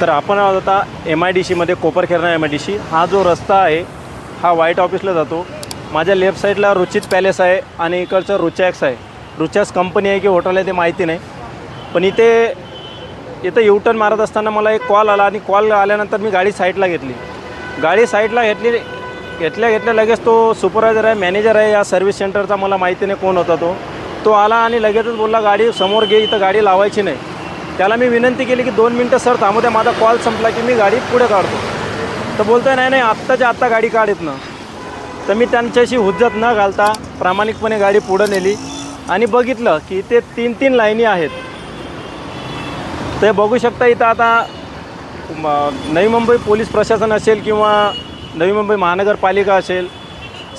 तर आपण आहोत आता एम आय डी सीमध्ये Koparkhairane M I D C हा जो रस्ता आहे हा व्हाईट ऑफिसला जातो. माझ्या लेफ्ट साईडला रुचित पॅलेस आहे आणि इकडचं रुचॅक्स आहे. रुचॅक्स कंपनी आहे की हॉटेल आहे ते माहिती नाही. पण इथे इथं युटर्न मारत असताना मला एक कॉल आला आणि कॉल आल्यानंतर मी गाडी साईडला घेतली. गाडी साईडला घेतली घेतल्या घेतल्या लगेच तो सुपरवायझर आहे मॅनेजर आहे या सर्व्हिस सेंटरचा मला माहिती नाही कोण होता तो. तो आला आणि लगेचच बोलला गाडी समोर घे इथं गाडी लावायची नाही. त्याला मी विनंती केली की दोन मिनटं सर थांबू द्या माझा कॉल संपला की मी गाडी पुढे काढतो. तर बोलतोय नाही नाही आत्ताच्या आत्ता गाडी काढत ना तर मी त्यांच्याशी हुज्जत न घालता प्रामाणिकपणे गाडी पुढं नेली आणि बघितलं की इथे तीन तीन लाईनी आहेत. ते बघू शकता इथं आता नवी मुंबई पोलीस प्रशासन असेल किंवा नवी मुंबई महानगरपालिका असेल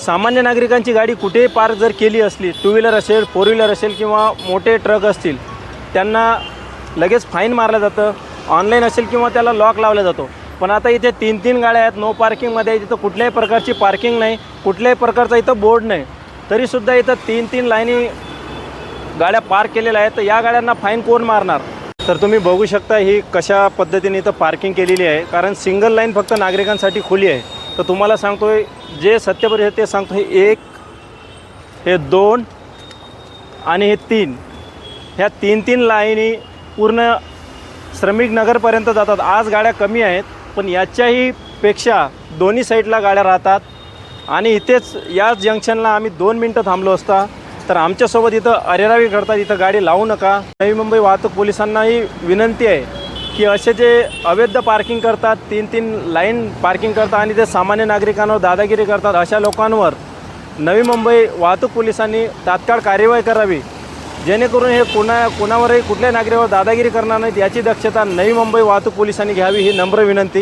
सामान्य नागरिकांची गाडी कुठेही पार्क जर केली असली टू व्हीलर असेल फोर व्हीलर असेल किंवा मोठे ट्रक असतील त्यांना लगेच फाईन मारलं जातं. ऑनलाईन असेल किंवा त्याला लॉक लावला जातो. पण आता इथे तीन तीन गाड्या आहेत नो पार्किंगमध्ये तिथं कुठल्याही प्रकारची पार्किंग नाही कुठल्याही प्रकारचा इथं बोर्ड नाही. तरीसुद्धा इथं तीन तीन लाईनी गाड्या पार्क केलेल्या आहेत. तर या गाड्यांना फाईन कोण मारणार? तर तुम्ही बघू शकता ही कशा पद्धतीने इथं पार्किंग केलेली आहे. कारण सिंगल लाईन फक्त नागरिकांसाठी खुली आहे. तर तुम्हाला सांगतोय जे सत्यपरी आहे ते सांगतो हे एक हे दोन आणि हे तीन. ह्या तीन तीन लाईनी पूर्ण श्रमिक नगरपर्यंत जातात. आज गाड्या कमी आहेत पण याच्याही पेक्षा दोन्ही साईडला गाड्या राहतात. आणि इथेच याच जंक्शनला आम्ही दोन मिनटं थांबलो असता तर आमच्यासोबत इथं अरेरावी करतात इथं गाडी लावू नका. नवी मुंबई वाहतूक पोलिसांनाही विनंती आहे की असे जे अवैध पार्किंग करतात तीन तीन लाईन पार्किंग करतात आणि ते सामान्य नागरिकांवर दादागिरी करतात अशा लोकांवर नवी मुंबई वाहतूक पोलिसांनी तात्काळ कार्यवाही करावी. जेणेकरून हे कोणा कोणावरही कुठल्या नागरिकावर दादागिरी करणार नाहीत याची दक्षता नवी मुंबई वाहतूक पोलिसांनी घ्यावी ही नम्र विनंती.